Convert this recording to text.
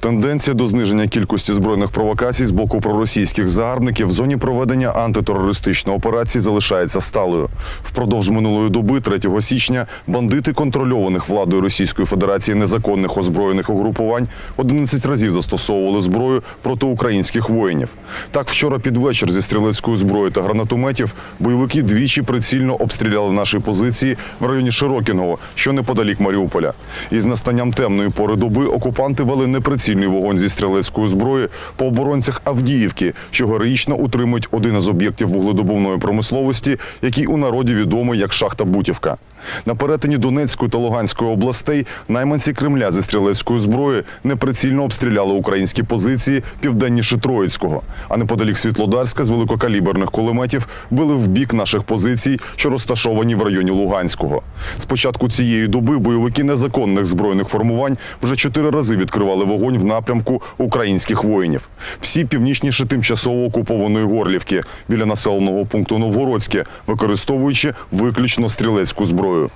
Тенденція до зниження кількості збройних провокацій з боку проросійських загарбників в зоні проведення антитерористичної операції залишається сталою. Впродовж минулої доби, 3 січня, бандити контрольованих владою Російської Федерації незаконних озброєних угрупувань 11 разів застосовували зброю проти українських воїнів. Так, вчора під вечір зі стрілецької зброї та гранатометів бойовики двічі прицільно обстріляли наші позиції в районі Широкіного, що неподалік Маріуполя. Із настанням темної пори доби окупанти вели неприцільний вогонь зі стрілецької зброї по оборонцях Авдіївки, що героїчно утримують один із об'єктів вугледобувної промисловості, який у народі відомий як шахта Бутівка. На перетині Донецької та Луганської областей найманці Кремля зі стрілецької зброї неприцільно обстріляли українські позиції південніше Троїцького, а неподалік Світлодарська з великокаліберних кулеметів били в бік наших позицій, що розташовані в районі Луганського. З початку цієї доби бойовики незаконних збройних формувань вже чотири рази відкривали вогонь в напрямку українських воїнів. Всі північніше тимчасово окупованої Горлівки біля населеного пункту Новгородське, використовуючи виключно стрілецьку зброю.